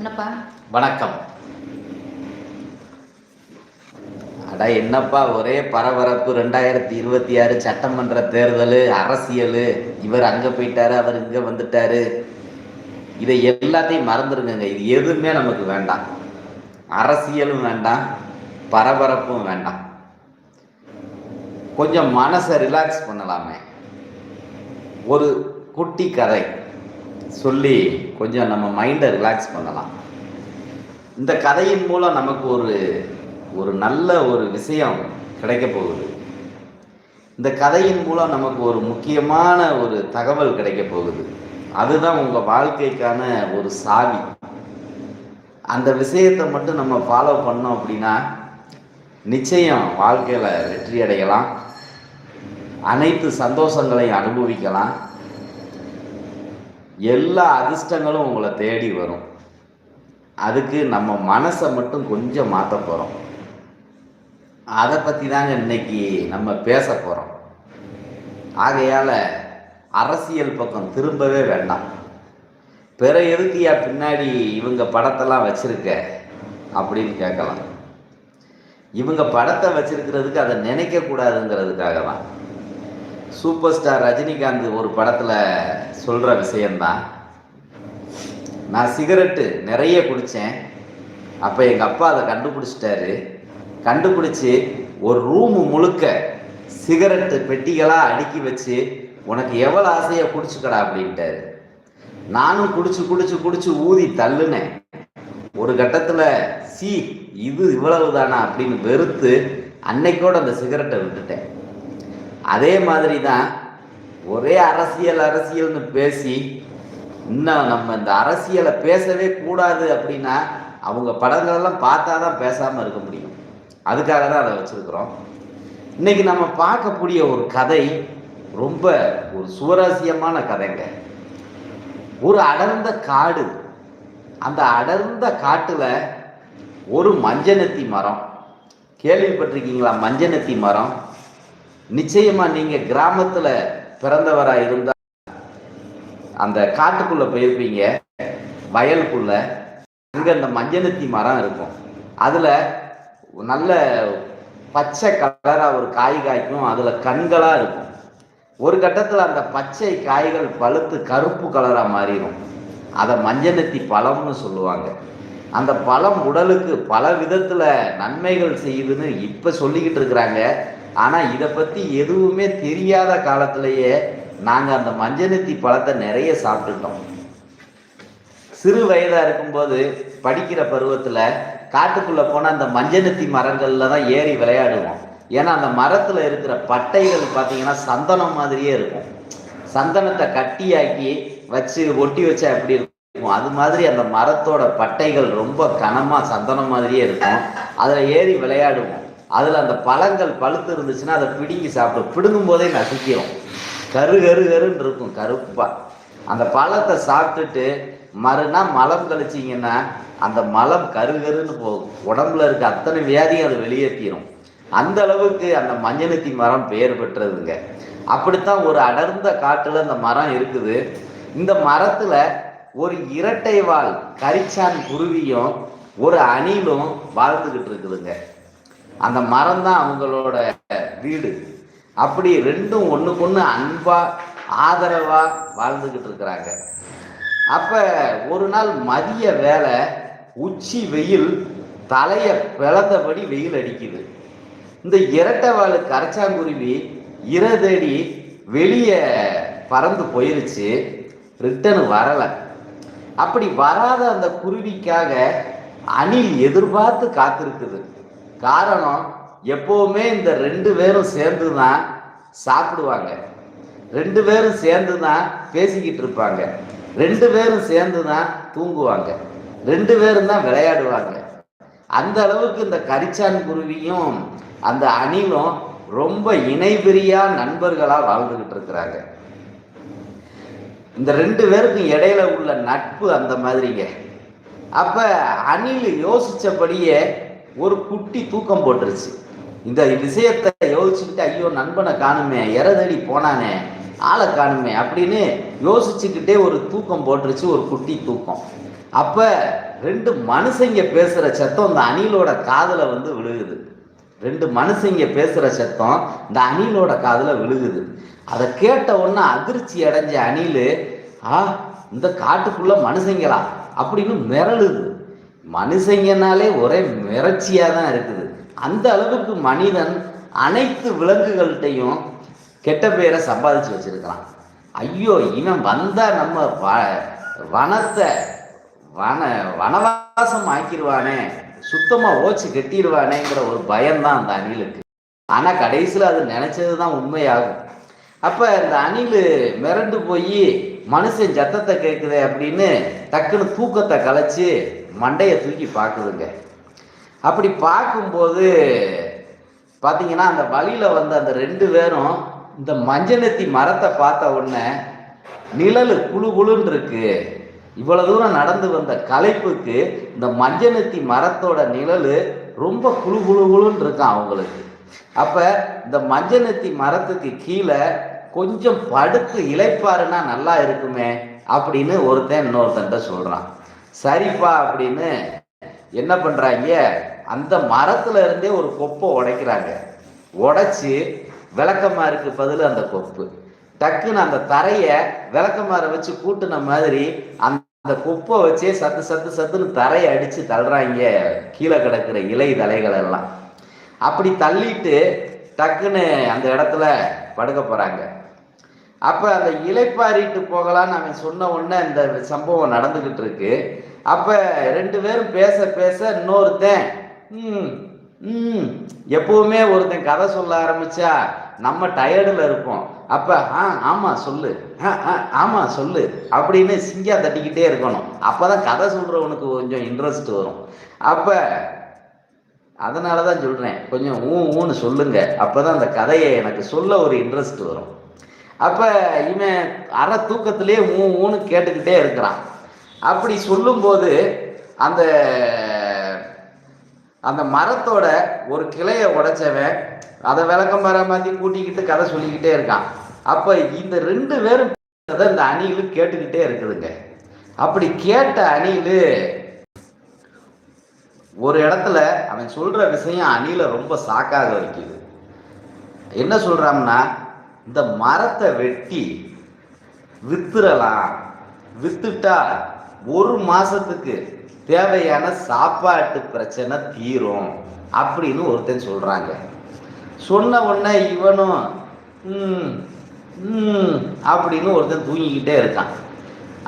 என்னப்பா? வணக்கம். அடா என்னப்பா ஒரே பரபரப்பு. ரெண்டாயிரத்தி இருபத்தி ஆறு சட்டமன்ற தேர்தல் அரசியல். இவர் அங்கே போயிட்டாரு அவர் இங்கே வந்துட்டாரு. இதை எல்லாத்தையும் மறந்துருங்க இது எதுவுமே நமக்கு வேண்டாம். அரசியலும் வேண்டாம் பரபரப்பும் வேண்டாம். கொஞ்சம் மனசை ரிலாக்ஸ் பண்ணலாமே. ஒரு குட்டி கதை. சொல்லி கொஞ்சம் நம்ம மைண்டை ரிலாக்ஸ் பண்ணலாம். இந்த கதையின் மூலம் நமக்கு ஒரு ஒரு நல்ல ஒரு விஷயம் கிடைக்க போகுது. இந்த கதையின் மூலம் நமக்கு ஒரு முக்கியமான ஒரு தகவல் கிடைக்க போகுது. அதுதான் உங்கள் வாழ்க்கைக்கான ஒரு சாவி. அந்த விஷயத்தை மட்டும் நம்ம ஃபாலோ பண்ணோம் அப்படின்னா நிச்சயம் வாழ்க்கையில் வெற்றி அடையலாம். அனைத்து சந்தோஷங்களையும் அனுபவிக்கலாம். எல்லா அதிர்ஷ்டங்களும் உங்களை தேடி வரும். அதுக்கு நம்ம மனசை மட்டும் கொஞ்சம் மாற்ற போகிறோம் அதை பற்றி தாங்க இன்னைக்கு நம்ம பேச போகிறோம் ஆகையால் அரசியல் பக்கம் திரும்பவே வேண்டாம். பிற எதுக்குயா பின்னாடி இவங்க படத்தெல்லாம் வச்சுருக்க? அப்படின்னு கேட்கலாம். இவங்க படத்தை வச்சுருக்கிறதுக்கு அதை நினைக்கக்கூடாதுங்கிறதுக்காக தான் சூப்பர் ஸ்டார் ரஜினிகாந்த் ஒரு படத்தில் சொல்கிற விஷயந்தான் நான் சிகரெட்டு நிறைய குடித்தேன் அப்போ எங்கள் அப்பா அதை கண்டுபிடிச்சிட்டாரு. கண்டுபிடிச்சி ஒரு ரூமு முழுக்க சிகரெட்டு பெட்டிகளாக அடுக்கி வச்சு உனக்கு எவ்வளோ ஆசையாக குடிச்சுக்கடா அப்படின்ட்டாரு. நானும் குடிச்சு குடிச்சு குடிச்சு ஊதி தள்ளுனேன். ஒரு கட்டத்தில் சி இது இவ்வளவு தானா அப்படின்னு வெறுத்து அன்னைக்கோட அந்த சிகரெட்டை விட்டுட்டேன். அதே மாதிரி தான் ஒரே அரசியல் அரசியல்னு பேசி இன்னும் நம்ம இந்த அரசியலை பேசவே கூடாது அப்படின்னா அவங்க படங்களெல்லாம் பார்த்தா தான் பேசாமல் இருக்க முடியும். அதுக்காக தான் அதை வச்சுருக்குறோம். இன்றைக்கி நம்ம பார்க்கக்கூடிய ஒரு கதை ரொம்ப ஒரு சுவராசியமான கதைங்க. ஒரு அடர்ந்த காடு. அந்த அடர்ந்த காட்டில் ஒரு மஞ்சனத்தி மரம். கேள்விப்பட்டிருக்கீங்களா மஞ்சனத்தி மரம்? நிச்சயமா நீங்க கிராமத்துல பிறந்தவரா இருந்தா அந்த காட்டுக்குள்ள போயிருப்பீங்க வயலுக்குள்ள. அங்க அந்த மஞ்சனத்தி மரம் இருக்கும். அதுல நல்ல பச்சை கலரா ஒரு காய் காய்க்கும். அதுல கண்களா இருக்கும். ஒரு கட்டத்தில் அந்த பச்சை காய்கள் பழுத்து கருப்பு கலராக மாறிடும் அதை மஞ்சனத்தி பழம்னு சொல்லுவாங்க. அந்த பழம் உடலுக்கு பல விதத்தில் நன்மைகள் செய்யுதுன்னு இப்போ சொல்லிக்கிட்டு இருக்கிறாங்க. ஆனால் இதை பற்றி எதுவுமே தெரியாத காலத்திலேயே நாங்கள் அந்த மஞ்சனத்தி பழத்தை நிறைய சாப்பிட்டுட்டோம் சிறு வயதாக இருக்கும்போது படிக்கிற பருவத்தில் காட்டுக்குள்ளே போனால் அந்த மஞ்சனத்தி மரங்களில் தான் ஏறி விளையாடுவோம். ஏன்னா அந்த மரத்தில் இருக்கிற பட்டைகள் பார்த்தீங்கன்னா சந்தனம் மாதிரியே இருக்கும். சந்தனத்தை கட்டியாக்கி வச்சு ஒட்டி வச்சா எப்படி இருக்கும்? அது மாதிரி அந்த மரத்தோட பட்டைகள் ரொம்ப கனமாக சந்தனம் மாதிரியே இருக்கும். அதில் ஏறி விளையாடுவோம். அதில் அந்த பழங்கள் பழுத்து இருந்துச்சுன்னா அதை பிடுங்கி சாப்பிடும். பிடுங்கும் போதே நசுக்கிறோம் கரு கரு கருன்னு இருக்கும் கருப்பாக அந்த பழத்தை சாப்பிட்டுட்டு மறுநாள் மலம் கழிச்சிங்கன்னா அந்த மலம் கரு கருன்னு போகும். உடம்புல இருக்க அத்தனை வியாதியும் அது வெளியேற்றிடும் அந்த அளவுக்கு அந்த மஞ்சனத்தி மரம் பெயர் பெற்றதுங்க. அப்படித்தான் ஒரு அடர்ந்த காட்டில் அந்த மரம் இருக்குது. இந்த மரத்தில் ஒரு இரட்டை வால் கரிச்சான் குருவியும் ஒரு அணிலும் வாழ்ந்துக்கிட்டு இருக்குதுங்க. அந்த மரம் தான் அவங்களோட வீடு. அப்படி ரெண்டும் ஒன்றுக்கு ஒன்று அன்பாக ஆதரவாக வாழ்ந்துக்கிட்டு இருக்கிறாங்க. அப்போ ஒரு நாள் மதிய வேலை உச்சி வெயில் தலையை பிளந்தபடி வெயில் அடிக்குது. இந்த இரட்டைவாழு கரைச்சாங்குருவி இரதடி வெளியே பறந்து போயிருச்சு. ரிட்டர்ன் வரலை. அப்படி வராத அந்த குருவிக்காக அணில் எதிர்பார்த்து காத்திருக்குது. காரணம் எப்பவுமே இந்த ரெண்டு பேரும் சேர்ந்து தான் சாப்பிடுவாங்க. ரெண்டு பேரும் சேர்ந்து தான் பேசிக்கிட்டு இருப்பாங்க. ரெண்டு பேரும் சேர்ந்து தான் தூங்குவாங்க. ரெண்டு பேரும் தான் விளையாடுவாங்க. அந்த அளவுக்கு இந்த கரிச்சான் குருவியும் அந்த அணிலும் ரொம்ப இணைபிரியா நண்பர்களாக வாழ்ந்துகிட்டு இருக்கிறாங்க. இந்த ரெண்டு பேருக்கும் இடையில உள்ள நட்பு அந்த மாதிரிங்க. அப்ப அணில் யோசிச்சபடியே ஒரு குட்டி தூக்கம் போட்டுருச்சு. இந்த விஷயத்தை யோசிச்சுக்கிட்டு ஐயோ நண்பனை காணுமே எரதடி போனானே ஆளை காணுமே அப்படின்னு யோசிச்சுக்கிட்டே ஒரு தூக்கம் போட்டுருச்சு ஒரு குட்டி தூக்கம். அப்போ ரெண்டு மனுஷங்க பேசுகிற சத்தம் இந்த அணிலோட காதில் வந்து விழுகுது. ரெண்டு மனுஷங்க பேசுகிற சத்தம் இந்த அணிலோட காதில் விழுகுது. அதை கேட்ட உடனே அதிர்ச்சி அடைஞ்ச அணில் ஆ இந்த காட்டுக்குள்ளே மனுஷங்களா? அப்படின்னு மிரளுது. மனுஷங்கனாலே ஒரே மிரட்சியாக தான் இருக்குது. அந்த அளவுக்கு மனிதன் அனைத்து விலங்குகள்கிட்டையும் கெட்ட பேரை சம்பாதிச்சு வச்சிருக்கிறான். ஐயோ இவன் வந்தால் நம்ம வ- வனத்தை வன வனவாசம் ஆக்கிடுவானே சுத்தமாக ஓச்சு கட்டிடுவானேங்கிற ஒரு பயம்தான் அந்த அணிலுக்கு. ஆனால் கடைசியில் அது நினச்சது தான் உண்மையாகும். அப்போ இந்த அணில் மிரண்டு போய் மனுஷன் சத்தத்தை கேட்குது அப்படின்னு டக்குன்னு தூக்கத்தை கலைச்சி மண்டையை தூக்கி பார்க்குதுங்க. அப்படி பார்க்கும்போது பார்த்தீங்கன்னா அந்த வழியில் வந்த அந்த ரெண்டு பேரும் இந்த மஞ்சனத்தி மரத்தை பார்த்த உடனே நிழல் குழு குழுன்னு இருக்கு. இவ்வளவு தூரம் நடந்து வந்த களைப்புக்கு இந்த மஞ்சனத்தி மரத்தோட நிழல் ரொம்ப குழு குழு குழுன்னு இருக்கான் அவங்களுக்கு. அப்போ இந்த மஞ்சனத்தி மரத்துக்கு கீழே கொஞ்சம் படுத்து இழைப்பாருன்னா நல்லா இருக்குமே அப்படின்னு ஒருத்தன் இன்னொருத்தன்ட்ட சொல்றான். சரிப்பா அப்படின்னு என்ன பண்றாங்க? அந்த மரத்துல இருந்தே ஒரு கொப்பை உடைக்கிறாங்க. உடைச்சு விளக்கமாருக்கு பதில் அந்த கொப்பு. டக்குன்னு அந்த தரையை விளக்கமாரை வச்சு கூட்டுன மாதிரி அந்த அந்த கொப்பை வச்சே சத்து சத்து சத்துன்னு தரையை அடிச்சு தள்ளுறாங்க கீழே கிடக்கிற இலை தலைகள் எல்லாம். அப்படி தள்ளிட்டு டக்குன்னு அந்த இடத்துல படுக்க போறாங்க. அப்போ அந்த இலைப்பாரிட்டு போகலான்னு அவன் சொன்ன உடனே இந்த சம்பவம் நடந்துக்கிட்டு இருக்கு. அப்போ ரெண்டு பேரும் பேச பேச இன்னொருத்தன் ம் ம் எப்பவுமே ஒருத்தன் கதை சொல்ல ஆரம்பிச்சா நம்ம டயர்டில் இருப்போம். அப்போ ஆ ஆமாம் சொல்லு. ஆ ஆ ஆமாம் சொல்லு. அப்படின்னு சிங்கா தட்டிக்கிட்டே இருக்கணும். அப்போ தான் கதை சொல்கிறவனுக்கு கொஞ்சம் இன்ட்ரெஸ்ட் வரும். அப்போ அதனால தான் சொல்கிறேன் கொஞ்சம் ஊ ஊன்னு சொல்லுங்க. அப்போ தான் அந்த கதையை எனக்கு சொல்ல ஒரு இன்ட்ரெஸ்ட் வரும். அப்போ இவன் அரை தூக்கத்திலேயே மூ ஊன்னு கேட்டுக்கிட்டே இருக்கிறான். அப்படி சொல்லும்போது அந்த அந்த மரத்தோட ஒரு கிளையை உடைச்சவன் அதை விளக்கம் வர மாதிரி கூட்டிக்கிட்டு கதை சொல்லிக்கிட்டே இருக்கான். அப்போ இந்த ரெண்டு பேரும் பேசுறத இந்த அணியிலும் கேட்டுக்கிட்டே இருக்குதுங்க. அப்படி கேட்ட அணியில் ஒரு இடத்துல அவன் சொல்கிற விஷயம் அணியில் ரொம்ப சாக்காக வைக்குது. என்ன சொல்கிறான்னா இந்த மரத்தை வெட்டி வித்துறலாம். வித்துட்டா ஒரு மாசத்துக்கு தேவையான சாப்பாட்டு பிரச்சனை தீரும் அப்படின்னு ஒருத்தன் சொல்றாங்க. சொன்ன உடனே இவனும் அப்படின்னு ஒருத்தன் தூங்கிக்கிட்டே இருக்கான்.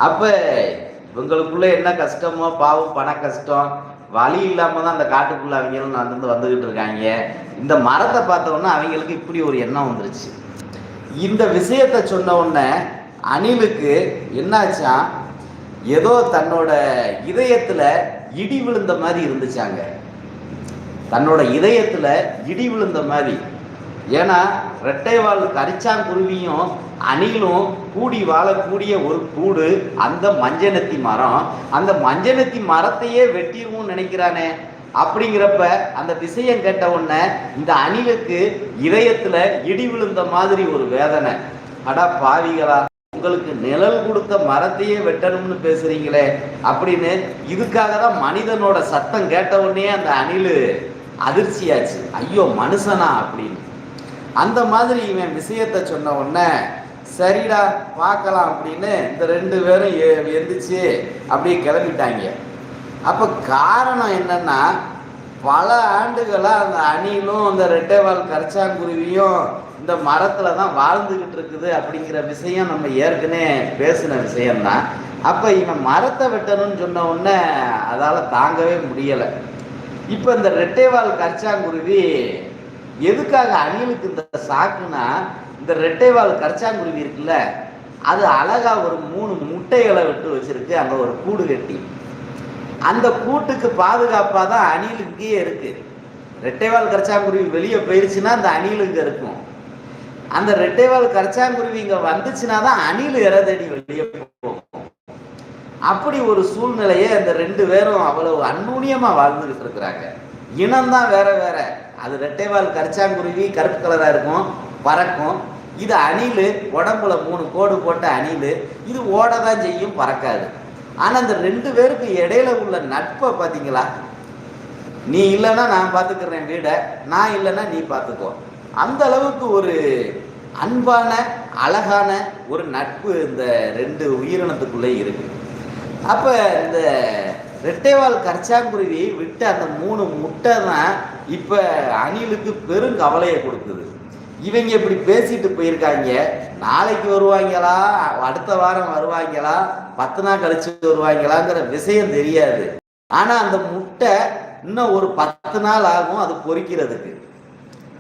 அப்ப இவங்களுக்குள்ள என்ன கஷ்டமோ பாவம் பண கஷ்டம் வழி இல்லாமல் தான் அந்த காட்டுக்குள்ள அவங்களும் நடந்து வந்துகிட்டு இருக்காங்க. இந்த மரத்தை பார்த்தோன்னா அவங்களுக்கு இப்படி ஒரு எண்ணம் வந்துருச்சு. இந்த விஷயத்த சொன்ன உடனே அணிலுக்கு என்னாச்சா? ஏதோ தன்னோட இதயத்தில் இடி விழுந்த மாதிரி இருந்துச்சாங்க. தன்னோட இதயத்தில் இடி விழுந்த மாதிரி. ஏன்னா ரெட்டைவால் கரிச்சாங்குருவியும் அணிலும் கூடி வாழக்கூடிய ஒரு கூடு அந்த மஞ்சனத்தி மரம். அந்த மஞ்சனத்தி மரத்தையே வெட்டிடுவோம்னு நினைக்கிறானே. அப்படிங்கிறப்ப அந்த விஷயம் கேட்ட உடனே இந்த அணிலுக்கு இதயத்துல இடி விழுந்த மாதிரி ஒரு வேதனை. அடா பாவிகளா உங்களுக்கு நிழல் கொடுத்த மரத்தையே வெட்டணும்னு பேசுறீங்களே அப்படின்னு இதுக்காக தான் மனிதனோட சத்தம் கேட்ட உடனே அந்த அணில் அதிர்ச்சியாச்சு. ஐயோ மனுஷனா அப்படின்னு. அந்த மாதிரி இவன் விஷயத்த சொன்ன உடனே சரிடா பார்க்கலாம் அப்படின்னு இந்த ரெண்டு பேரும் எ- எந்திரிச்சு அப்படியே கிளம்பிட்டாங்க. அப்போ காரணம் என்னன்னா பல ஆண்டுகளாக அந்த அணிலும் அந்த ரெட்டைவால் கரிச்சாங்குருவியும் இந்த மரத்தில் தான் வாழ்ந்துக்கிட்டு இருக்குது அப்படிங்கிற விஷயம் நம்ம ஏற்கனவே பேசின விஷயம்தான். அப்போ இவன் மரத்தை வெட்டணும்னு சொன்ன உடனே அதால் தாங்கவே முடியலை. இப்போ இந்த ரெட்டைவால் கரிச்சாங்குருவி எதுக்காக அணிலுக்கு இந்த சாக்குனா இந்த ரெட்டைவால் கரிச்சாங்குருவி இருக்குல்ல அது அழகா ஒரு மூணு முட்டைகளை விட்டு வச்சுருக்கு அங்கே ஒரு கூடு கட்டி. அந்த கூட்டுக்கு பாதுகாப்பாக தான் அணில் இங்கேயே இருக்கு. ரெட்டைவால் கரச்சாங்குருவி வெளியே போயிடுச்சுன்னா அந்த அணில் இங்கே இருக்கும். அந்த ரெட்டைவால் கரச்சாங்குருவி இங்கே வந்துச்சுன்னா தான் அணில் இறதடி வெளியே போகும். அப்படி ஒரு சூழ்நிலையை அந்த ரெண்டு பேரும் அவ்வளவு அந்நுண்ணியமா வாழ்ந்துகிட்டு இருக்கிறாங்க. இனம்தான் வேற வேற. அது ரெட்டைவால் கரச்சாங்குருவி கருப்பு கலராக இருக்கும் பறக்கும். இது அணில் உடம்புல மூணு கோடு போட்ட அணில். இது ஓட தான் செய்யும் பறக்காது. ஆனால் அந்த ரெண்டு பேருக்கு இடையில உள்ள நட்பை பார்த்தீங்களா நீ இல்லைன்னா நான் பார்த்துக்கிறேன் வீடை நான் இல்லைன்னா நீ பார்த்துக்கோ அந்த அளவுக்கு ஒரு அன்பான அழகான ஒரு நட்பு இந்த ரெண்டு உயிரினத்துக்குள்ளே இருக்கு. அப்போ இந்த ரெட்டைவால் கர்ச்சாங்குருவி விட்டு அந்த மூணு முட்டை தான் இப்போ அணிலுக்கு பெரும் கவலையை கொடுக்குது. இவங்க இப்படி பேசிட்டு போயிருக்காங்க. நாளைக்கு வருவாங்களா? அடுத்த வாரம் வருவாங்களா? பத்து நாள் கழிச்சு வருவாங்களாங்கிற விஷயம் தெரியாது. ஆனா அந்த முட்டை இன்னும் ஒரு பத்து நாள் ஆகும் அது பொரிக்கிறதுக்கு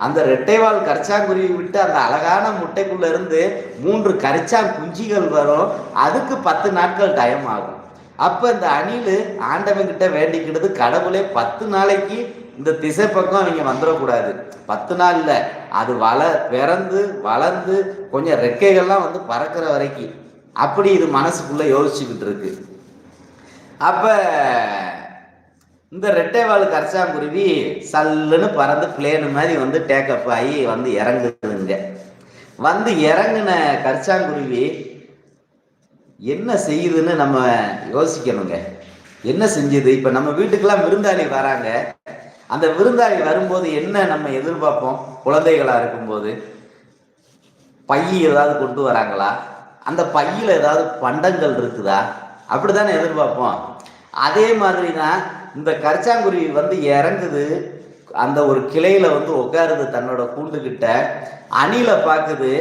அந்த ரெட்டைவால் கரிச்சாங்குருவி விட்டு அந்த அழகான முட்டைக்குள்ள இருந்து மூன்று கரிச்சான் குஞ்சிகள் வரும். அதுக்கு பத்து நாட்கள் டைம் ஆகும். அப்ப இந்த அணில் ஆண்டவன் கிட்ட வேண்டிக்கிட்டது கடவுளே பத்து நாளைக்கு இந்த திசை பக்கம் அவங்க வந்துடக்கூடாது. பத்து நாள் இல்லை அது வள பிறந்து வளர்ந்து கொஞ்சம் ரெக்கைகள்லாம் வந்து பறக்கிற வரைக்கும். அப்படி இது மனசுக்குள்ளே யோசிச்சுக்கிட்டு இருக்கு. அப்போ இந்த ரெட்டைவால் கரசாங்குருவி சல்லுன்னு பறந்து பிளேனு மாதிரி வந்து டேக்கப் ஆகி வந்து இறங்குதுங்க. வந்து இறங்கின கரிச்சாங்குருவி என்ன செய்யுதுன்னு நம்ம யோசிக்கணுங்க. என்ன செஞ்சுது? இப்போ நம்ம வீட்டுக்கெல்லாம் விருந்தாளி வராங்க. அந்த விருந்தாளி வரும்போது என்ன நம்ம எதிர்பார்ப்போம்? குழந்தைகளா இருக்கும்போது பை ஏதாவது கொண்டு வராங்களா? அந்த பையில் ஏதாவது பண்டங்கள் இருக்குதா? அப்படித்தானே எதிர்பார்ப்போம். அதே மாதிரி தான் இந்த கரிச்சாங்குருவி வந்து இறங்குது. அந்த ஒரு கிளையில வந்து உட்காருது தன்னோட கூண்டுகிட்ட. அணில பார்க்குது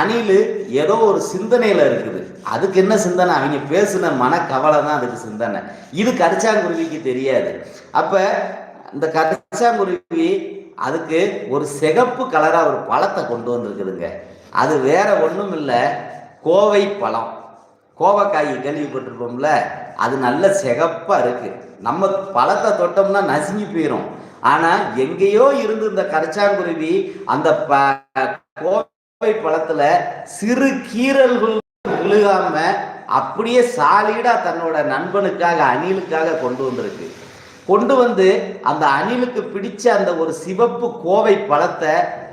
அணில் ஏதோ ஒரு சிந்தனையில இருக்குது. அதுக்கு என்ன சிந்தனை? அவங்க பேசின மனக்கவலை தான் அதுக்கு சிந்தனை. இது கரிச்சாங்குருவிக்கு தெரியாது. அப்போ இந்த கரிசாங்குருவி அதுக்கு ஒரு சிகப்பு கலரா ஒரு பழத்தை கொண்டு வந்திருக்குதுங்க. அது வேற ஒன்றும் இல்லை கோவை பழம். கோவக்காய் கேள்விப்பட்டிருப்போம்ல அது நல்ல சிகப்பாக இருக்குது நம்ம பழத்தை தொட்டோம்னா நசுங்கி போயிடும் ஆனால் எங்கேயோ இருந்து இந்த கரிச்சாங்குருவி அந்த ப- கோவை பழத்தில் சிறு கீரல்கள் விழுகாம அப்படியே சாலிடா தன்னோட நண்பனுக்காக அணிலுக்காக கொண்டு வந்திருக்கு. கொண்டு வந்து அந்த அணிலுக்கு பிடிச்ச அந்த ஒரு சிவப்பு கோவை பழத்தை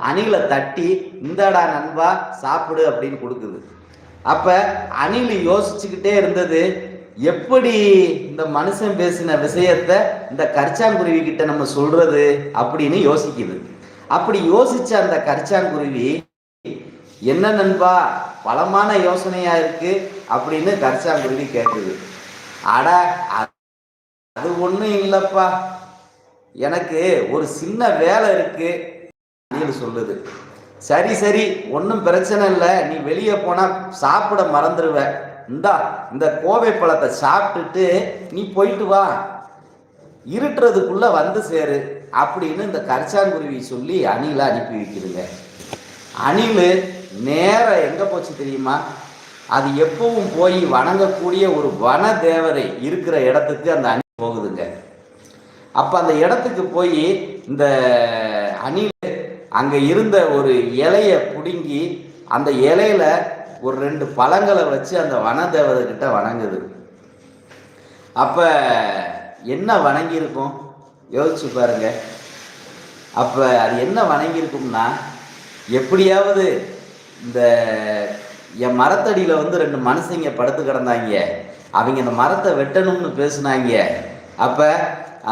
அணிலை தட்டி இந்தடா நண்பா சாப்பிடு அப்படின்னு கொடுக்குது. அப்ப அணில் யோசிச்சுக்கிட்டே இருந்தது எப்படி இந்த மனுஷன் பேசின விஷயத்த இந்த கரிச்சாங்குருவி கிட்ட நம்ம சொல்றது? அப்படின்னு யோசிக்குது. அப்படி யோசிச்ச அந்த கரிச்சாங்குருவி என்ன நண்பா பலமான யோசனையா இருக்கு? அப்படின்னு கரிச்சாங்குருவி கேட்குது அட அது ஒன்றும் இல்லைப்பா. எனக்கு ஒரு சின்ன வேலை இருக்கு. அப்படின்னு சொல்லுது. சரி சரி ஒன்றும் பிரச்சனை இல்லை. நீ வெளியே போனால் சாப்பிட மறந்துடுவ இந்தா இந்த கோவை பழத்தை சாப்பிட்டுட்டு நீ போயிட்டு வா. இருட்டுறதுக்குள்ள வந்து சேரு அப்படின்னு இந்த கரிச்சாங்குருவி சொல்லி அணிலை அனுப்பி வைக்குதுங்க. அணில் நேரம் எங்கே போச்சு தெரியுமா? அது எப்பவும் போய் வணங்கக்கூடிய ஒரு வன தேவதை இருக்கிற இடத்துக்கு அந்த அணி போகுதுங்க. அப்போ அந்த இடத்துக்கு போய் இந்த அணில் அங்கே இருந்த ஒரு இலையை பிடுங்கி அந்த இலையில ஒரு ரெண்டு பழங்களை வச்சு அந்த வனதேவதை கிட்ட வணங்குது. அப்போ என்ன வணங்கியிருக்கும்? யோசிச்சு பாருங்க. அப்போ அது என்ன வணங்கியிருக்கும்னா எப்படியாவது இந்த என் மரத்தடியில் வந்து ரெண்டு மனுஷங்க படுத்து கிடந்தாங்க. அவங்க இந்த மரத்தை வெட்டணும்னு பேசுனாங்க. அப்போ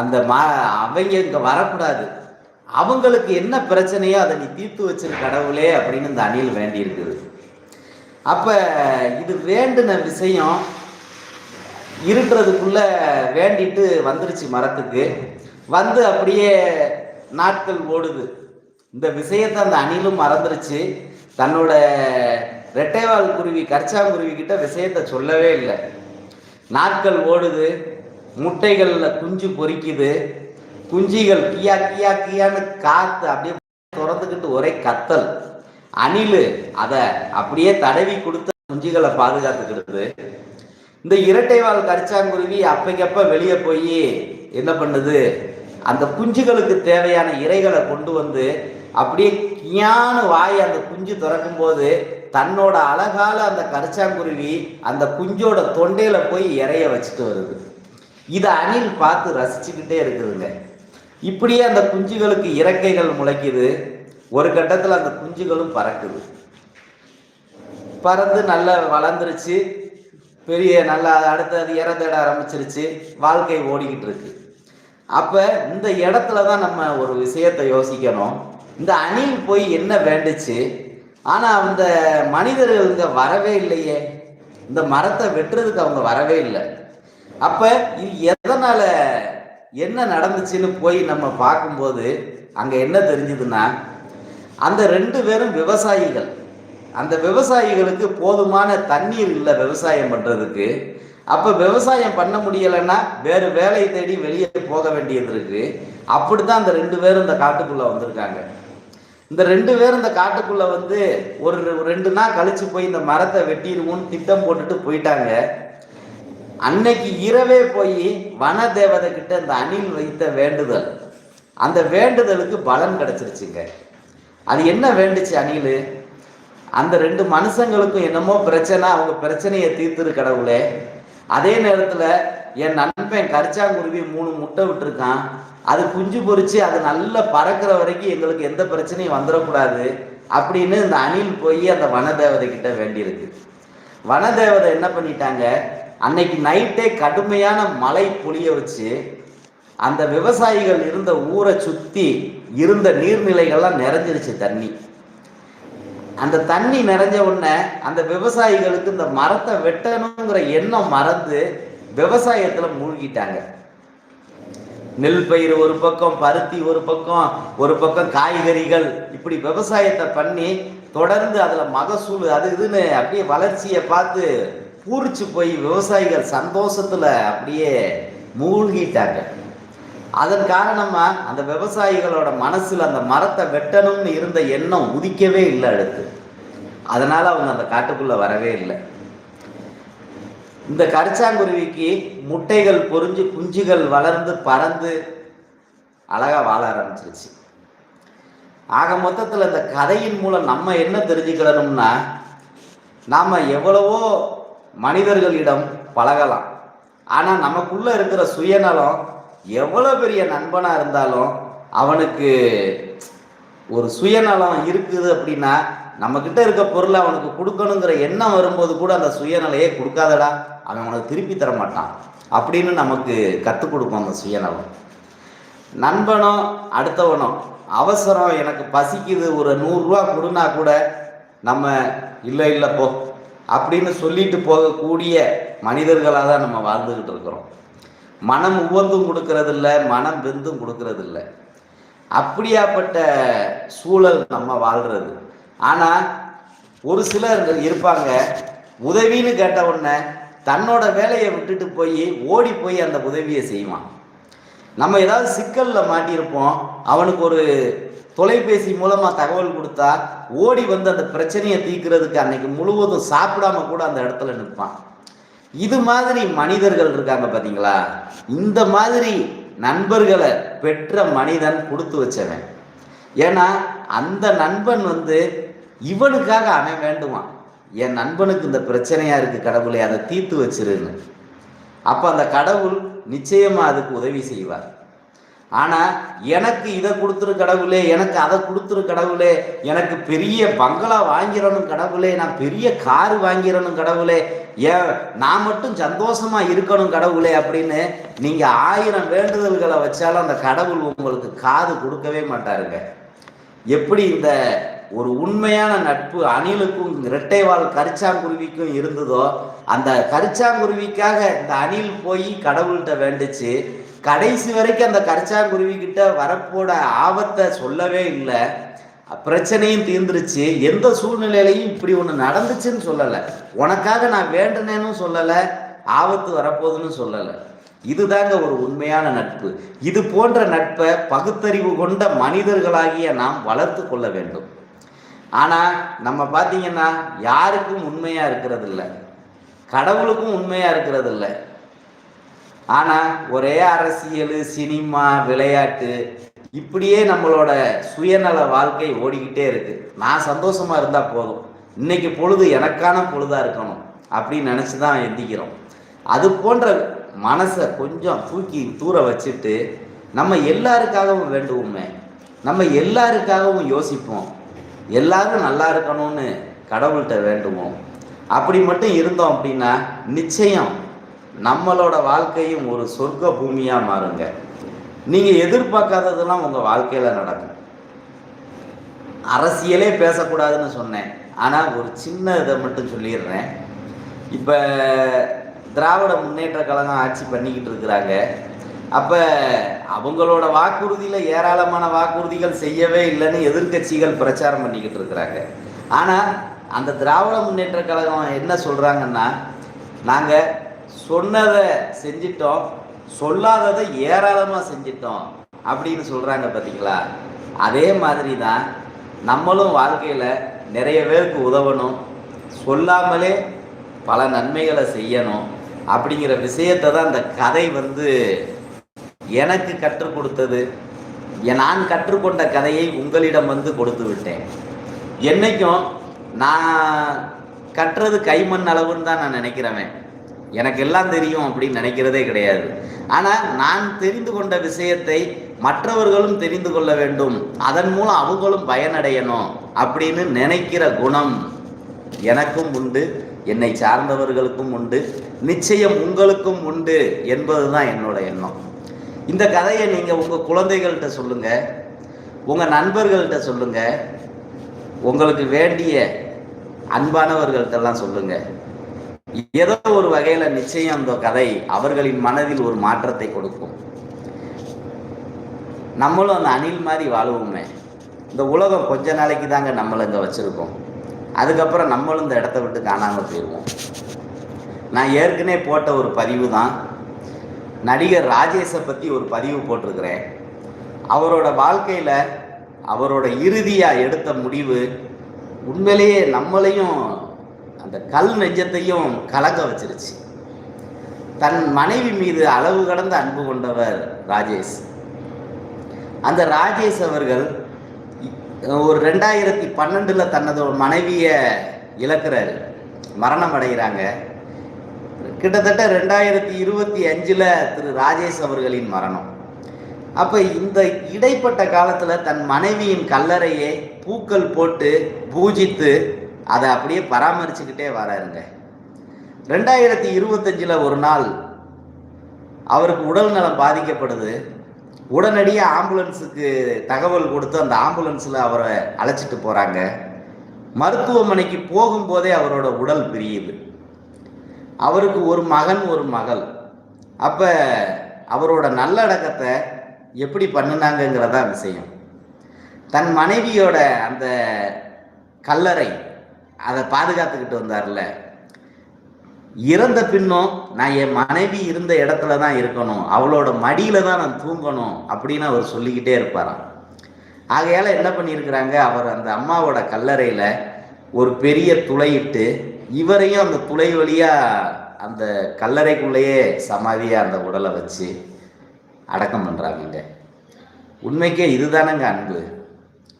அந்த ம அவங்க இங்கே வரக்கூடாது. அவங்களுக்கு என்ன பிரச்சனையோ அதை நீ தீர்த்து வச்சிரு கடவுளே அப்படின்னு இந்த அணில் வேண்டி இருக்குது அப்போ இது வேண்டின விஷயம் இருட்டுறதுக்குள்ள வேண்டிட்டு வந்துருச்சு மரத்துக்கு. வந்து அப்படியே நாட்கள் ஓடுது. இந்த விஷயத்தை அந்த அணிலும் மறந்துருச்சு. தன்னோட ரெட்டைவால் குருவி கர்ச்சாங்குருவி கிட்ட விஷயத்த சொல்லவே இல்லை. நாட்கள் ஓடுது. முட்டைகளில் குஞ்சு பொரிக்குது குஞ்சிகள் கியா கியா கியான்னு காத்து அப்படியே திறந்துக்கிட்டு ஒரே கத்தல். அணில் அதை அப்படியே தடவி கொடுத்து குஞ்சுகளை பாதுகாத்துக்கிடுது. இந்த இரட்டைவால் கரிச்சாங்குருவி அப்பைக்கப்ப வெளியே போய் என்ன பண்ணுது? அந்த குஞ்சுகளுக்கு தேவையான இரைகளை கொண்டு வந்து அப்படியே கியான்னு வாய் அந்த குஞ்சு திறக்கும் போது தன்னோட அழகால அந்த கரிச்சாங்குருவி அந்த குஞ்சோட தொண்டையில போய் இறைய வச்சுட்டு வருது. இதை அணில் பார்த்து ரசிச்சுக்கிட்டே இருக்குதுங்க. இப்படியே அந்த குஞ்சுகளுக்கு இறக்கைகள் முளைக்குது. ஒரு கட்டத்தில் அந்த குஞ்சுகளும் பறக்குது. பறந்து நல்லா வளர்ந்துருச்சு. பெரிய நல்லா அடுத்தது தேட ஆரம்பிச்சிருச்சு. வாழ்க்கை ஓடிக்கிட்டு இருக்கு. அப்போ இந்த இடத்துல தான் நம்ம ஒரு விஷயத்தை யோசிக்கணும். இந்த அணில் போய் என்ன வேண்டுச்சு? ஆனால் அந்த மனிதர்கள் இங்கே வரவே இல்லையே. இந்த மரத்தை வெட்டுறதுக்கு அவங்க வரவே இல்லை. அப்போ இது எதனால் என்ன நடந்துச்சுன்னு போய் நம்ம பார்க்கும்போது அங்கே என்ன தெரிஞ்சதுன்னா அந்த ரெண்டு பேரும் விவசாயிகள். அந்த விவசாயிகளுக்கு போதுமான தண்ணீர் இல்லை விவசாயம் பண்ணுறதுக்கு அப்போ விவசாயம் பண்ண முடியலைன்னா வேறு வேலையை தேடி வெளியே போக வேண்டியது இருக்கு. அப்படி தான் அந்த ரெண்டு பேரும் இந்த காட்டுக்குள்ளே வந்திருக்காங்க. இந்த ரெண்டு பேரும் இந்த காட்டுக்குள்ளே வந்து ஒரு ரெண்டு நாள் கழிச்சு போய் இந்த மரத்தை வெட்டிடுவோம்னு திட்டம் போட்டுட்டு போயிட்டாங்க. அன்னைக்கு இரவே போய் வன தேவதை கிட்ட இந்த அணில் வைத்த வேண்டுதல். அந்த வேண்டுதலுக்கு பலன் கிடைச்சிருச்சுங்க. அது என்ன வேண்டுச்சு அணில்? அந்த ரெண்டு மனுஷங்களுக்கும் என்னமோ பிரச்சனை அவங்க பிரச்சனையை தீர்த்துரு கடவுளே. அதே நேரத்தில் என் நண்பன் கரிச்சாங்குருவி மூணு முட்டை விட்டுருக்கான். அது குஞ்சு பொறிச்சு அது நல்லா பறக்கிற வரைக்கும் எங்களுக்கு எந்த பிரச்சனையும் வந்துடக்கூடாது அப்படின்னு இந்த அணில் போய் அந்த வனதேவதை கிட்ட வேண்டியிருக்கு. வனதேவதை என்ன பண்ணிட்டாங்க? அன்னைக்கு நைட்டே கடுமையான மழை பொழிய வச்சு அந்த விவசாயிகள் இருந்த ஊரை சுற்றி இருந்த நீர்நிலைகள்லாம் நிறைஞ்சிருச்சு தண்ணி. அந்த தண்ணி நிறைஞ்ச உடனே அந்த விவசாயிகளுக்கு இந்த மரத்தை வெட்டணுங்கிற எண்ணம் மறந்து விவசாயத்துல மூழ்கிட்டாங்க. நெல் பயிர் ஒரு பக்கம் பருத்தி ஒரு பக்கம் ஒரு பக்கம் காய்கறிகள். இப்படி விவசாயத்தை பண்ணி தொடர்ந்து அதுல மகசூல் அது இதுன்னு அப்படியே வளர்ச்சியை பார்த்து பூரிச்சு போய் விவசாயிகள் சந்தோஷத்தில் அப்படியே மூழ்கிட்டாங்க. அதன் காரணமாக அந்த விவசாயிகளோட மனசில் அந்த மரத்தை வெட்டணும்னு இருந்த எண்ணம் உதிக்கவே இல்லை அடுத்து. அதனால் அவங்க அந்த காட்டுக்குள்ளே வரவே இல்லை. இந்த கரிச்சாங்குருவிக்கு முட்டைகள் பொறிஞ்சு குஞ்சுகள் வளர்ந்து பறந்து அழகாக வாழ ஆரம்பிச்சிருச்சு. ஆக மொத்தத்தில் இந்த கதையின் மூலம் நம்ம என்ன தெரிஞ்சுக்கிறோம்னா நாம் எவ்வளவோ மனிதர்களிடம் பழகலாம். ஆனால் நமக்குள்ள இருக்கிற சுயநலம் எவ்வளோ பெரிய நண்பனாக இருந்தாலும் அவனுக்கு ஒரு சுயநலம் இருக்குது அப்படின்னா நம்மக்கிட்ட இருக்க பொருளை அவனுக்கு கொடுக்கணுங்கிற எண்ணம் வரும்போது கூட அந்த சுயநலையே கொடுக்காதடா. அவன் அவனுக்கு திருப்பி தர மாட்டான். அப்படின்னு நமக்கு கற்றுக் கொடுக்கும் அந்த சுயநலம். நண்பனோ அடுத்தவனோ அவசரம் எனக்கு பசிக்குது ஒரு நூறுரூவா கொடுனா கூட நம்ம இல்லை இல்லை போ அப்படின்னு சொல்லிட்டு போகக்கூடிய மனிதர்களாக தான் நம்ம வாழ்ந்துக்கிட்டு இருக்கிறோம். மனம் உவந்தும் கொடுக்கறதில்ல மனம் வெந்தும் கொடுக்கறதில்ல. அப்படியாப்பட்ட சூழல் நம்ம வாழ்கிறது ஆனால் ஒரு சிலர் இருப்பாங்க உதவின்னு கேட்ட உடனே தன்னோட வேலையை விட்டுட்டு போய் ஓடி போய் அந்த உதவியை செய்வான். நம்ம ஏதாவது சிக்கலில் மாட்டியிருப்போம். அவனுக்கு ஒரு தொலைபேசி மூலமாக தகவல் கொடுத்தா ஓடி வந்து அந்த பிரச்சனையை தீர்க்கிறதுக்கு அன்னைக்கு முழுவதும் சாப்பிடாம கூட அந்த இடத்துல நிற்பான். இது மாதிரி மனிதர்கள் இருக்காங்க பார்த்தீங்களா இந்த மாதிரி நண்பர்களை பெற்ற மனிதன் கொடுத்து வச்சவன். ஏன்னா அந்த நண்பன் வந்து இவனுக்காக அவன் வேண்டுவான். என் நண்பனுக்கு இந்த பிரச்சனையாக இருக்குது கடவுளை அதை தீர்த்து வச்சிருன்னு. அப்போ அந்த கடவுள் நிச்சயமாக அதுக்கு உதவி செய்வார். ஆனால் எனக்கு இதை கொடுத்துரு கடவுளே எனக்கு அதை கொடுத்துரு கடவுளே எனக்கு பெரிய பங்களா வாங்கிடணும் கடவுளே நான் பெரிய கார் வாங்கிறனும் கடவுளே ஏன் நான் மட்டும் சந்தோஷமா இருக்கணும் கடவுளே அப்படின்னு நீங்கள் ஆயிரம் வேண்டுதல்களை வச்சாலும் அந்த கடவுள் உங்களுக்கு காது கொடுக்கவே மாட்டாருங்க. எப்படி இந்த ஒரு உண்மையான நட்பு அணிலுக்கும் இரட்டைவால் கரிச்சாங்குருவிக்கும் இருந்ததோ அந்த கரிச்சாங்குருவிக்காக இந்த அணில் போய் கடவுள்கிட்ட வேண்டுச்சு. கடைசி வரைக்கும் அந்த கரிச்சாங்குருவி கிட்ட வரப்போட ஆபத்தை சொல்லவே இல்லை. பிரச்சனையும் தீர்ந்துருச்சு. எந்த சூழ்நிலையிலையும் இப்படி ஒன்று நடந்துச்சுன்னு சொல்லலை. உனக்காக நான் வேண்டுனேன்னு சொல்லலை ஆபத்து வரப்போகுதுன்னு சொல்லலை. இதுதாங்க ஒரு உண்மையான நட்பு. இது போன்ற நட்பை பகுத்தறிவு கொண்ட மனிதர்களாகிய நாம் வளர்த்து கொள்ள வேண்டும். ஆனால் நம்ம பார்த்தீங்கன்னா யாருக்கும் உண்மையாக இருக்கிறது இல்லை கடவுளுக்கும் உண்மையாக இருக்கிறது இல்லை ஆனால் ஒரே அரசியல் சினிமா விளையாட்டு இப்படியே நம்மளோட சுயநல வாழ்க்கை ஓடிக்கிட்டே இருக்கு. நான் சந்தோஷமாக இருந்தால் போதும். இன்னைக்கு பொழுது எனக்கான பொழுதாக இருக்கணும் அப்படின்னு நினச்சி தான் எந்திக்கிறோம். அது போன்ற மனசை கொஞ்சம் தூக்கி தூர வச்சுட்டு நம்ம எல்லாருக்காகவும் வேண்டுவோமே. நம்ம எல்லாருக்காகவும் யோசிப்போம். எல்லாரும் நல்லா இருக்கணும்னு கடவுள்கிட்ட வேண்டுவோம். அப்படி மட்டும் இருந்தோம் அப்படின்னா நிச்சயம் நம்மளோட வாழ்க்கையும் ஒரு சொர்க்க பூமியாக மாறுங்க. நீங்கள் எதிர்பார்க்காததெல்லாம் உங்கள் வாழ்க்கையில் நடக்கும். அரசியலே பேசக்கூடாதுன்னு சொன்னேன். ஆனால் ஒரு சின்ன இதை மட்டும் சொல்லிடுறேன். இப்போ திராவிட முன்னேற்ற கழகம் ஆட்சி பண்ணிக்கிட்டு இருக்கிறாங்க. அப்போ அவங்களோட வாக்குறுதியில் ஏராளமான வாக்குறுதிகள் செய்யவே இல்லைன்னு எதிர்க்கட்சிகள் பிரச்சாரம் பண்ணிக்கிட்டு இருக்கிறாங்க. ஆனால் அந்த திராவிட முன்னேற்ற கழகம் என்ன சொல்கிறாங்கன்னா நாங்கள் சொன்னதை செஞ்சிட்டோம் சொல்லாததை ஏராளமாக செஞ்சிட்டோம் அப்படின்னு சொல்கிறாங்க பார்த்தீங்களா அதே மாதிரி தான் நம்மளும் வாழ்க்கையில் நிறைய பேருக்கு உதவணும். சொல்லாமலே பல நன்மைகளை செய்யணும். அப்படிங்கிற விஷயத்தை தான் அந்த கதை வந்து எனக்கு கற்றுக் கொடுத்தது. நான் கற்றுக்கொண்ட கதையை உங்களிடம் வந்து கொடுத்து விட்டேன். என்னைக்கும் நான் கற்றது கைமண் அளவுன்னு தான் நான் நினைக்கிறவன். எனக்கு எல்லாம் தெரியும் அப்படின்னு நினைக்கிறதே கிடையாது. ஆனால் நான் தெரிந்து கொண்ட விஷயத்தை மற்றவர்களும் தெரிந்து கொள்ள வேண்டும். அதன் மூலம் அவங்களும் பயனடையணும் அப்படின்னு நினைக்கிற குணம் எனக்கும் உண்டு. என்னை சார்ந்தவர்களுக்கும் உண்டு நிச்சயம் உங்களுக்கும் உண்டு என்பதுதான் என்னோட எண்ணம். இந்த கதையை நீங்கள் உங்கள் குழந்தைகள்கிட்ட சொல்லுங்கள் உங்கள் நண்பர்கள்கிட்ட சொல்லுங்கள் உங்களுக்கு வேண்டிய அன்பானவர்கள்ட்டெல்லாம் சொல்லுங்கள் ஏதோ ஒரு வகையில் நிச்சயம் அந்த கதை அவர்களின் மனதில் ஒரு மாற்றத்தை கொடுக்கும். நம்மளும் அந்த அணில் மாதிரி வாழுவோமே. இந்த உலகம் கொஞ்ச நாளைக்கு தாங்க நம்மளை இங்கே வச்சுருக்கோம். அதுக்கப்புறம் நம்மளும் இந்த இடத்த விட்டு காணாமல் போயிடுவோம் நான் ஏற்கனவே போட்ட ஒரு பதிவு தான். நடிகர் ராஜேஷை பற்றி ஒரு பதிவு போட்டிருக்கிறேன். அவரோட வாழ்க்கையில் அவரோட இறுதியாக எடுத்த முடிவு உண்மையிலேயே நம்மளையும் அந்த கல் நெஞ்சத்தையும் கலக்க வச்சிருச்சு. தன் மனைவி மீது அளவு கடந்த அன்பு கொண்டவர் ராஜேஷ். அந்த ராஜேஷ் அவர்கள் ஒரு ரெண்டாயிரத்தி பன்னெண்டில் தனது மனைவியை இழக்கிறாரு. மரணம் அடைகிறாங்க. கிட்டத்தட்ட ரெண்டாயிரத்தி இருபத்தி அஞ்சில் திரு ராஜேஷ் அவர்களின் மரணம். அப்போ இந்த இடைப்பட்ட காலத்தில் தன் மனைவியின் கல்லறையை பூக்கள் போட்டு பூஜித்து அதை அப்படியே பராமரிச்சுக்கிட்டே வராருங்க. ரெண்டாயிரத்தி இருபத்தஞ்சில் ஒரு நாள் அவருக்கு உடல் நலம் பாதிக்கப்படுது. உடனடியாக ஆம்புலன்ஸுக்கு தகவல் கொடுத்து அந்த ஆம்புலன்ஸில் அவரை அழைச்சிட்டு போகிறாங்க மருத்துவமனைக்கு போகும்போதே அவரோட உடல் பிரியுது. அவருக்கு ஒரு மகன் ஒரு மகள். அப்போ அவரோட நல்லடக்கத்தை எப்படி பண்ணினாங்கங்கிறதா விஷயம். தன் மனைவியோட அந்த கல்லறை அதை பாதுகாத்துக்கிட்டு வந்தார்ல. இறந்த பின்னும் நான் என் மனைவி இருந்த இடத்துல தான் இருக்கணும். அவளோட மடியில தான் நான் தூங்கணும் அப்படின்னு அவர் சொல்லிக்கிட்டே இருப்பாராம். ஆகையால என்ன பண்ணியிருக்கிறாங்க? அவர் அந்த அம்மாவோட கல்லறையில ஒரு பெரிய துளையிட்டு இவரையும் அந்த துளை வழியா அந்த கல்லறைக்குள்ளேயே சமாதியா அந்த உடலை வச்சு அடக்கம் பண்றாங்கங்க. உண்மைக்கே இதுதானங்க அன்பு.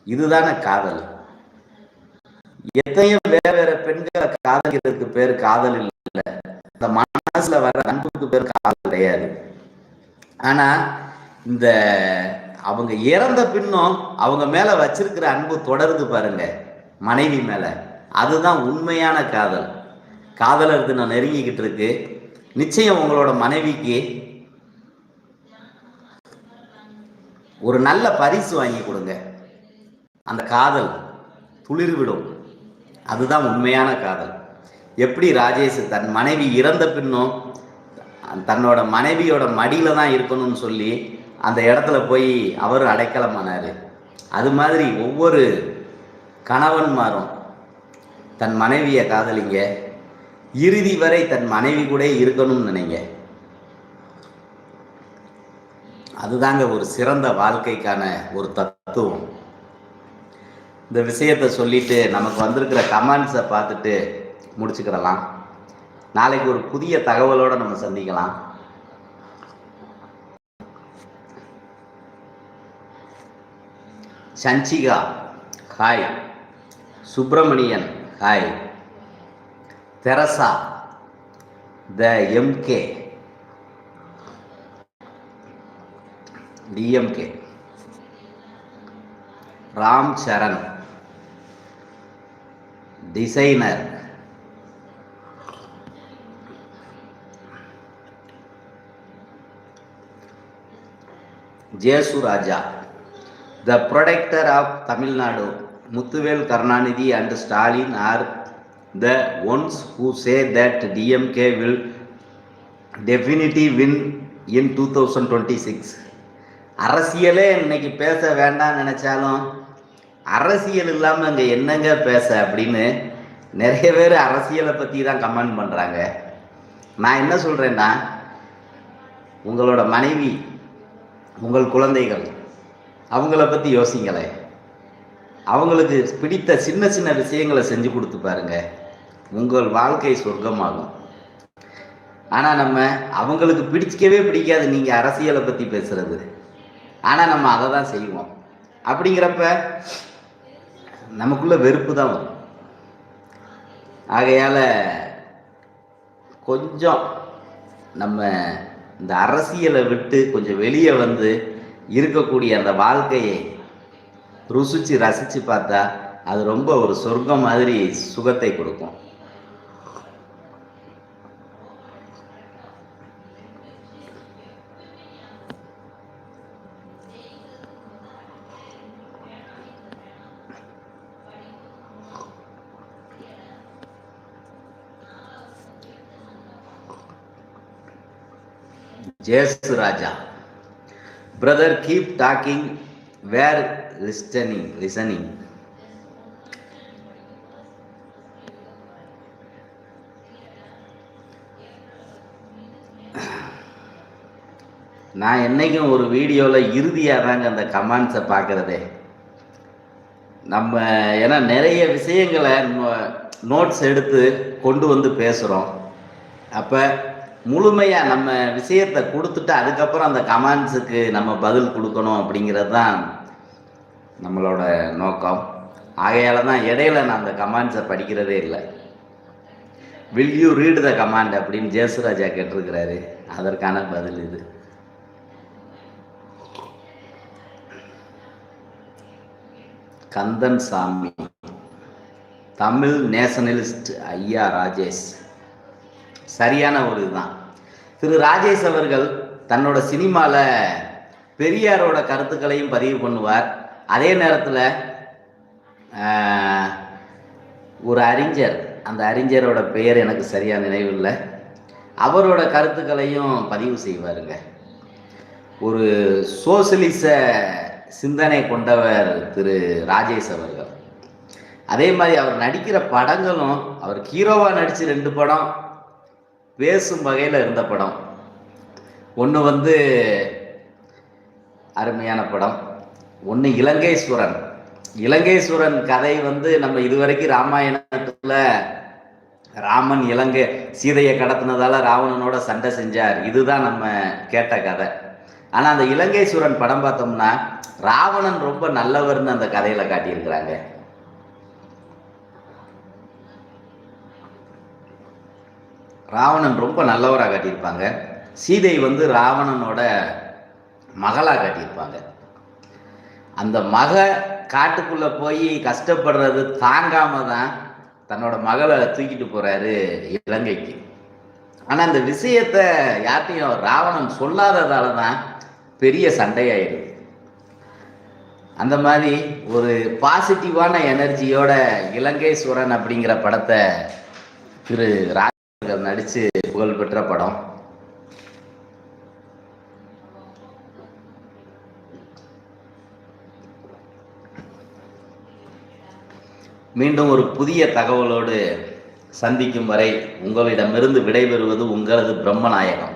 இதுதானே காதல். எத்தையும் வேற வேற பெண்களை காதலிக்கிறதுக்கு பேர் காதல் இல்லை. அந்த மனசுல வர அன்புக்கு பேர் காதல் கிடையாது. ஆனா இந்த அவங்க இறந்த பின்னும் அவங்க மேல வச்சிருக்கிற அன்பு தொடருது பாருங்க மனைவி மேல. அதுதான் உண்மையான காதல். காதலர் நான் நெருங்கிக்கிட்டு இருக்கு. நிச்சயம் உங்களோட மனைவிக்கு ஒரு நல்ல பரிசு வாங்கி கொடுங்க. அந்த காதல் துளிர்விடும். அதுதான் உண்மையான காதல். எப்படி ராஜேஷ் தன் மனைவி இறந்த பின்னும் தன்னோட மனைவியோட மடியில தான் இருக்கணும்னு சொல்லி அந்த இடத்துல போய் அவர் அடைக்கலமானார். அது மாதிரி ஒவ்வொரு கணவன்மாரும் தன் மனைவியை காதலிங்க. இறுதி வரை தன் மனைவி கூட இருக்கணும்னு நினைங்க. அதுதாங்க ஒரு சிறந்த வாழ்க்கைக்கான ஒரு தத்துவம். இந்த விஷயத்தை சொல்லிட்டு நமக்கு வந்திருக்கிற கமெண்ட்ஸை பார்த்துட்டு முடிச்சுக்கிடலாம். நாளைக்கு ஒரு புதிய தகவலோடு நம்ம சந்திக்கலாம். Sanjika hi Subramanian hi Teresa the MK DMK Ram Charan designer Jesu Raja. The protector of Tamil Nadu Muthuvel Karunanidhi and Stalin are the ones who say that DMK will definitive win in two thousand twenty six அரசியலே இன்னைக்கு பேச வேண்டாம் நினச்சாலும் அரசியல் இல்லாமல் அங்கே என்னங்க பேச அப்படின்னு நிறைய பேர் அரசியலை பற்றி தான் கமெண்ட் பண்ணுறாங்க நான் என்ன சொல்கிறேன்னா உங்களோட மனைவி உங்கள் குழந்தைகள் அவங்கள பற்றி யோசிங்களேன் அவங்களுக்கு பிடித்த சின்ன சின்ன விஷயங்களை செஞ்சு கொடுத்து பாருங்க. உங்கள் வாழ்க்கை சொர்க்கமாகும். ஆனால் நம்ம அவங்களுக்கு பிடிக்கவே பிடிக்காது நீங்கள் அரசியலை பற்றி பேசுகிறது ஆனால் நம்ம அதை தான் செய்வோம். அப்படிங்கிறப்ப நமக்குள்ள வெறுப்பு தான் வரும். ஆகையால் கொஞ்சம் நம்ம இந்த அரசியலை விட்டு கொஞ்சம் வெளியே வந்து இருக்கக்கூடிய அந்த வாழ்க்கையை ருசிச்சு ரசித்து பார்த்தா அது ரொம்ப ஒரு சொர்க்கம் மாதிரி சுகத்தை கொடுக்கும். Jesu Raja brother keep talking we're listening listening நான் என்னைக்கும் ஒரு வீடியோவில் இறுதியாக தாங்க அந்த கமெண்ட்ஸை பார்க்குறதே. நம்ம ஏன்னா நிறைய விஷயங்களை நோட்ஸ் எடுத்து கொண்டு வந்து பேசுகிறோம் அப்போ முழுமையாக நம்ம விஷயத்தை கொடுத்துட்டு அதுக்கப்புறம் அந்த கமெண்ட்ஸுக்கு நம்ம பதில் கொடுக்கணும் அப்படிங்கிறது தான் நம்மளோட நோக்கம். ஆகையால் தான் இடையில நான் அந்த கமெண்ட்ஸை படிக்கிறதே இல்லை. Will you read the comment அப்படின்னு ஜேசுராஜா கேட்டிருக்கிறாரு. அதற்கான பதில் இது. கந்தன் சாமி. தமிழ் நேஷனலிஸ்ட் ஐயா ராஜேஷ். சரியான ஒரு இதுதான். திரு ராஜேஷ் அவர்கள் தன்னோட சினிமாவில் பெரியாரோட கருத்துக்களையும் பதிவு பண்ணுவார். அதே நேரத்தில் ஒரு அறிஞர் அந்த அறிஞரோட பெயர் எனக்கு சரியாக நினைவில்லை. அவரோட கருத்துக்களையும் பதிவு செய்வாருங்க. ஒரு சோசியலிச சிந்தனை கொண்டவர் திரு ராஜேஷ் அவர்கள். அதே மாதிரி அவர் நடிக்கிற படங்களும் அவர் ஹீரோவாக நடித்து ரெண்டு படம் பேசும் வகையில் இருந்த படம். ஒன்று வந்து அருமையான படம். ஒன்று இலங்கைஸ்வரன். இலங்கைஸ்வரன் கதை வந்து நம்ம இதுவரைக்கும் ராமாயணத்தில் ராமன் இலங்கை சீதையை கடத்தினதால ராவணனோட சண்டை செஞ்சார். இதுதான் நம்ம கேட்ட கதை. ஆனால் அந்த இலங்கைஸ்வரன் படம் பார்த்தோம்னா ராவணன் ரொம்ப நல்லவர்னு அந்த கதையில் காட்டியிருக்கிறாங்க. ராவணன் ரொம்ப நல்லவராக காட்டியிருப்பாங்க. சீதை வந்து ராவணனோட மகளாக காட்டியிருப்பாங்க. அந்த மக காட்டுக்குள்ளே போய் கஷ்டப்படுறது தாங்காம தான் தன்னோட மகளை தூக்கிட்டு போகிறாரு இலங்கைக்கு. ஆனால் அந்த விஷயத்தை யார்ட்டையும் ராவணன் சொல்லாததால தான் பெரிய சண்டையாயிடுது. அந்த மாதிரி ஒரு பாசிட்டிவான எனர்ஜியோட இலங்கை சுரன் அப்படிங்கிற படத்தை திரு ரா நடித்து புகழ்பெற்ற படம். மீண்டும் ஒரு புதிய தகவலோடு சந்திக்கும் வரை உங்களிடமிருந்து விடைபெறுவது உங்களது பிரம்மநாயகம்.